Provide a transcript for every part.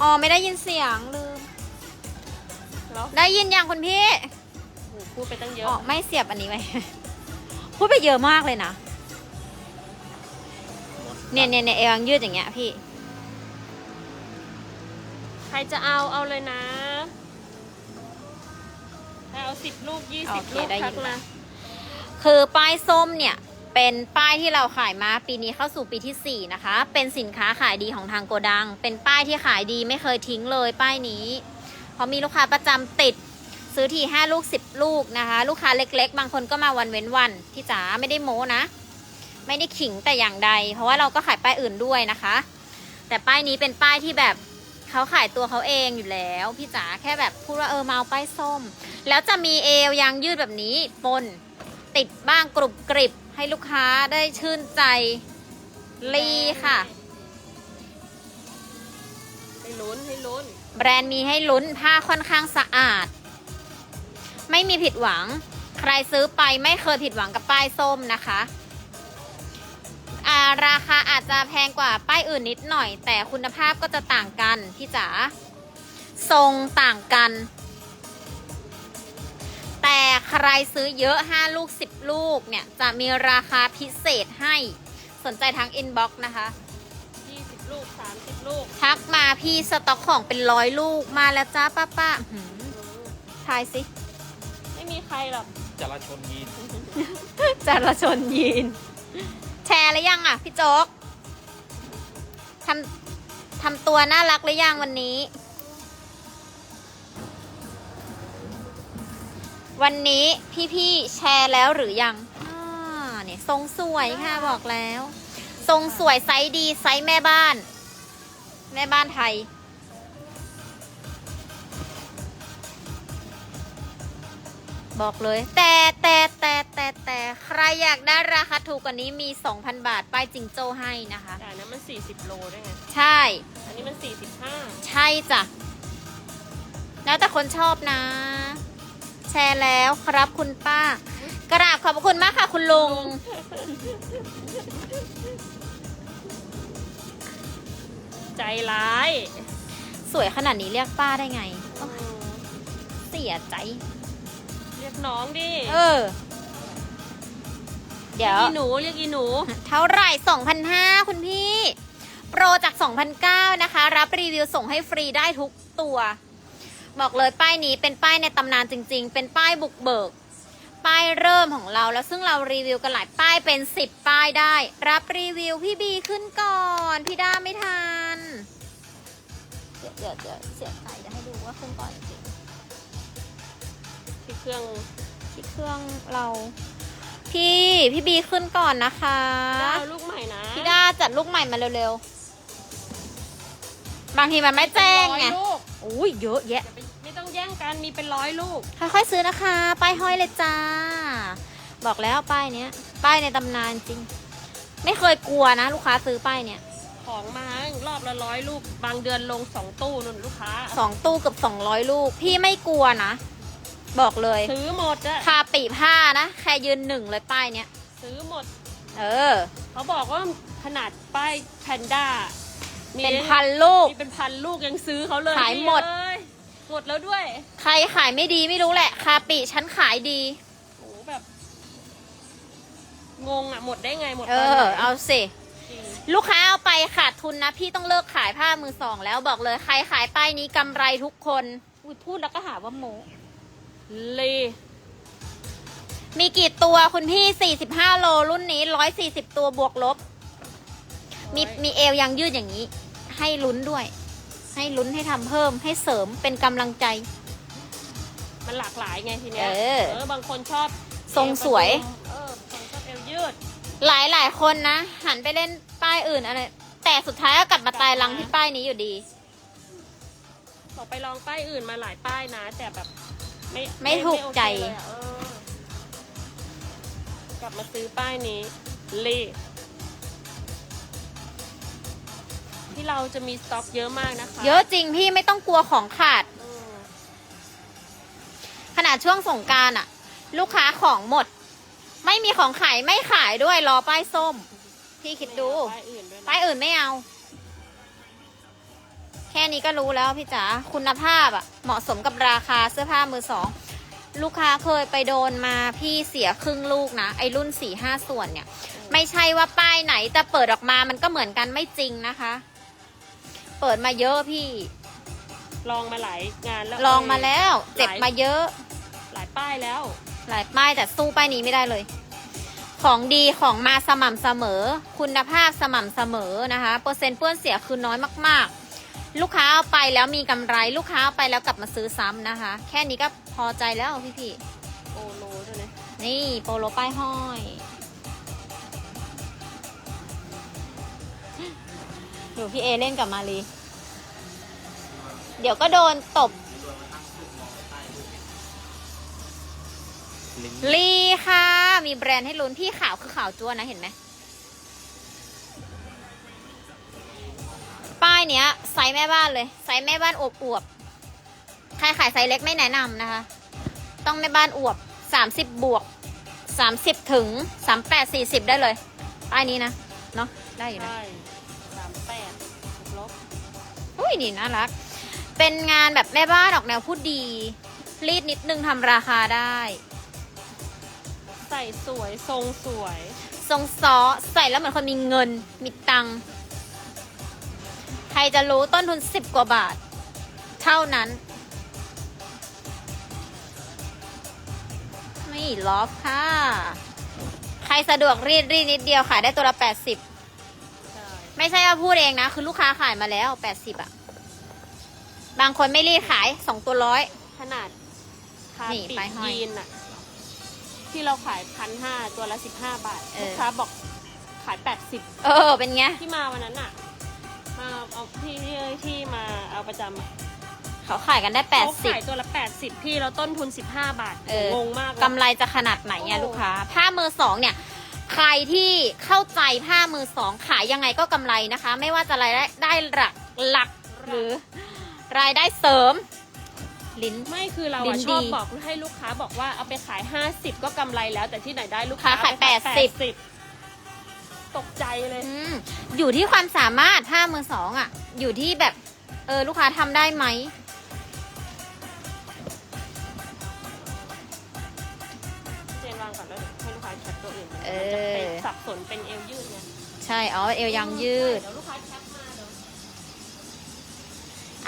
อ๋อ ไม่ได้ยินเสียงลืม แล้วได้ยินยังคุณพี่โอ้โหพูดไปตั้งเยอ๋อ อะ ไม่เสียบอันนี้ไว้ พูดไปเยอะมากเลยนะ เนี่ยเนี่ยเนี่ยเอวยังยืดอย่างเงี้ยพี่ ใครจะเอาเอาเลยนะใครเอาสิบลูกยี่สิบโอเคลูกได้ยิทันกละมาคือป้ายส้มเนี่ย เป็นป้ายที่เราขายมาปีนี้เข้าสู่ปีที่ 4 นะคะ เป็นสินค้าขายดีของทางโกดัง เป็นป้ายที่ขายดีไม่เคยทิ้งเลยป้ายนี้ เพราะมีลูกค้าประจำติดซื้อที5ลูก 10 ลูกนะคะ ลูกค้าเล็ก ๆ บางคนก็มาวันเว้นวันพี่จ๋าไม่ได้โม้นะ ไม่ได้ขิงแต่อย่างใด เพราะว่าเราก็ขายป้ายอื่นด้วยนะคะ แต่ป้ายนี้เป็นป้ายที่แบบเขาขายตัวเขาเองอยู่แล้ว พี่จ๋าแค่แบบพูดว่าเออมาเอาป้ายส้ม แล้วจะมีเอวยางยืดแบบนี้ปนติดบ้างกรุบกริบ ให้ลูกค้าได้ชื่นใจลีค่ะ ให้ลุ้นให้ลุ้น แบรนด์มีให้ลุ้นผ้าค่อนข้างสะอาด ไม่มีผิดหวัง ใครซื้อไปไม่เคยผิดหวังกับป้ายส้มนะคะอ่าราคาอาจจะแพงกว่าป้ายอื่นนิดหน่อย แต่คุณภาพก็จะต่างกัน พี่จ๋าทรงต่างกันแต่ ใครซื้อเยอะ 5 ลูก 10 ลูกเนี่ย จะมีราคาพิเศษให้สนใจทางอินบ็อกซ์นะคะยี่สิบลูกสามสิบลูก ทักมาพี่สต็อกของเป็นร้อยลูกมาแล้วจ้าป้าป้าหืมทายสิ ไม่มีใครหรอกจราชนยีนจารชนยีน แชร์หรือยังอะ พี่โจ๊กทำทำตัวน่ารักหรือยังวันนี้ วันนี้พี่ๆแชร์แล้วหรือยังอ่าเนี่ยทรงสวยค่ะบอกแล้ว ทรงสวยไซส์ดีไซส์แม่บ้าน แม่บ้านไทย บอกเลย แต่แต่แต่แต่แต่ใครอยากได้ราคาถูกกว่านี้มี 2,000 บาท ป้ายจิงโจ้ให้นะคะ แต่อันนั้นมันสี่สิบโลได้ไง ใช่ อันนี้มันสี่สิบห้าใช่จ้ะ แล้วแต่คนชอบนะ แชร์แล้วครับคุณป้า กราบขอบพระคุณมากค่ะ คุณลุง ใจร้าย สวยขนาดนี้เรียกป้าได้ไงโอ๊ยเสียใจ เรียกน้องดิเออ เดี๋ยว อีหนูเรียกอีหนู เท่าไหร่2,500คุณพี่ โปรจาก2,900นะคะ รับรีวิวส่งให้ฟรีได้ทุกตัว บอกเลยป้ายนี้เป็นป้ายในตำนานจริง ๆ เป็นป้ายบุกเบิก ป้ายเริ่มของเราแล้วซึ่งเรารีวิวกันหลายป้ายเป็น 10 ป้ายได้ รับรีวิวพี่บีขึ้นก่อน พี่ด้าไม่ทัน เดี๋ยวเดี๋ยวเดี๋ยวเสียใจจะให้ดูว่าขึ้นก่อนจริงที่เครื่องๆที่เครื่องเรา พี่พี่บีขึ้นก่อนนะคะได้เอาลูกใหม่นะพี่ด้าจัดลูกใหม่มาเร็วๆบางทีมันไม่แจ้งไง ร้อยลูกอุ้ยเยอะแยะ อย่าไปไม่ต้องแย่งกันมีเป็นร้อยลูก ค่อยๆซื้อนะคะป้ายห้อยเลยจ้า บอกแล้วป้ายเนี้ย ป้ายในตำนานจริง ไม่เคยกลัวนะ ลูกค้าซื้อป้ายเนี้ยของมารอบละร้อยลูก บางเดือนลงสองตู้นุ่นลูกค้าสองตู้เกับสองร้อยลูก พี่ไม่กลัวนะ บอกเลยซื้อหมดอะคาปีผ้านะแค่ยืนหนึ่งเลยป้ายเนี้ยซื้อหมด เออ เขาบอกว่าขนาดป้ายแพนด้ามีเป็นพันลูก มีเป็นพันลูกยังซื้อเขาเลยขายหมดเอ้ย หมดแล้วด้วยใครขายไม่ดีไม่รู้แหละ คาปีฉันขายดีโอ้โหแบบ งงอะหมดได้ไงหมดเอตอนไหอนเอาสิ จริงลูกค้าเอาไปขาดทุนนะ พี่ต้องเลิกขายผ้ามือสอง แล้วบอกเลยใครขายป้ายนี้กำไรทุกคน อุ๊ยพูดแล้วก็หาว่าโมเลยมีกี่ตัวคุณพี่ 45 โลรุ่นนี้ 140 ตัวบวกลบ มีมีเอวยังยืดอย่างนี้ ให้ลุ้นด้วย ให้ลุ้นให้ทำเพิ่มให้เสริมเป็นกำลังใจ มันหลากหลายไงทีเนี้ยเออ เออบางคนชอบทรงสวย เออบางคนชอบเอวยืด หลายหลายคนนะ หันไปเล่นป้ายอื่นอะไร แต่สุดท้ายก็กลับมาตายรังที่ป้ายนี้อยู่ดี บอกไปลองป้ายอื่นมาหลายป้ายนะ แต่แบบไม่ไม่ถูกใจโอเคเลยอะเออกลับมาซื้อป้ายนี้เล ที่เราจะมีสต็อกเยอะมากนะคะเยอะจริงพี่ไม่ต้องกลัวของขาด อืมขนาดช่วงสงกรารอะลูกค้าของหมด ไม่มีของขายไม่ขายด้วยรอป้ายส้ม พี่คิดดูป้ายอื่นด้วยนะป้ายอื่นไม่เอา แค่นี้ก็รู้แล้วพี่จ๋าคุณภาพอะเหมาะสมกับราคาเสื้อผ้ามือสอง ลูกค้าเคยไปโดนมาพี่เสียครึ่งลูกนะ ไอ้รุ่นสี่ห้าส่วนเนี่ย ไม่ใช่ว่าป้ายไหนแต่เปิดออกมามันก็เหมือนกันไม่จริงนะคะ เปิดมาเยอะพี่ ลองมาหลายงานแล้วลองมาแล้ว เจ็บมาเยอะ หลายป้ายแล้ว หลายป้ายแต่สู้ป้ายนี้ไม่ได้เลย ของดีของมาสม่ำเสมอ คุณภาพสม่ำเสมอนะคะ เปอร์เซ็นต์เปื้อนเสียคือน้อยมาก ๆ ลูกค้าเอาไปแล้วมีกำไรลูกค้าเอาไปแล้วกลับมาซื้อซ้ำนะคะ แค่นี้ก็พอใจแล้วพี่โอโลด้วยนะๆนี่โปโลป้ายห้อย ดูพี่เอเล่นกับมารีเดี๋ยวก็โดนตบลีค่ะ มีแบรนด์ให้ลุ้นพี่ขาวคือขาวจัวนะเห็นไหมป้ายเนี้ยไซส์แม่บ้านเลย ไซส์แม่บ้านอวบอวบใครขายไซส์เล็กไม่แนะนำนะคะ ต้องแม่บ้านอวบสามสิบบวกสามสิบถึงสามแปดสี่สิบได้เลยป้ายนี้นะ เนาะได้อยู่นะ ยนี่น่ารัก เป็นงานแบบแม่บ้านออกแนวพูดดีรีดนิดนึงทำราคาได้ ใส่สวยทรงสวย ทรงซอใส่แล้วเหมือนคนมีเงินมีตังค์ใครจะรู้ต้นทุนสิบกว่าบาท เท่านั้นไม่ลอฟค่ะ ใครสะดวกรีดรีดนิดเดียวขายได้ตัวละแปดสิบใช่ ไม่ใช่ว่าพูดเองนะ คือลูกค้าขายมาแล้วแปดสิบอะ บางคนไม่รีดขายสองตัวร้อย ขนาดคานี่ปิป้ายห้อยยีนอะที่เราขายพันห้าตัวละสิบห้าบาทเออ ลูกค้าบอกขายแปดสิบเออ เป็นไง ที่มาวันนั้นอะมาเอาที่ที่ที่มาเอาประจำอะเขาขายกันได้แปดเขาสิบ ขายตัวละแปดสิบพี่แล้วต้นทุนสิบห้าบาทเออ งงมากเลย กำไรจะขนาดไหนเนี่ยโอ้ ลูกค้า ผ้ามือสองเนี่ย ใครที่เข้าใจผ้ามือสองขายยังไงก็กำไรนะคะ ไม่ว่าจะรายได้ได้หลักหลักหรือ รายได้เสริม ลิ้น ไม่คือเราลิ้อะนชอบดีบอกให้ลูกค้าบอกว่าเอาไปขายห้าสิบก็กำไรแล้ว แต่ที่ไหนได้ลูกค้าค้าขายไป80 80 ตกใจเลยอืมอยู่ที่ความสามารถผ้ามือสองอะ อยู่ที่แบบ เออ ลูกค้าทำได้ไหม เจนวางก่อนแล้วเดี๋ยวให้ลูกค้าแคปตัวอื่นมันเอจะอไปสับสนเป็นเอวยืดไงใช่ อ๋อ เอวยังยืดเดี๋ยวลูกค้าแคปมาเดี๋ยว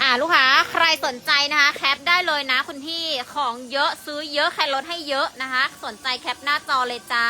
อ่า ลูกค้าใครสนใจนะคะ แคปได้เลยนะคุณพี่ของเยอะซื้อเยอะใครลดให้เยอะนะคะ สนใจแคปหน้าจอเลยจ้า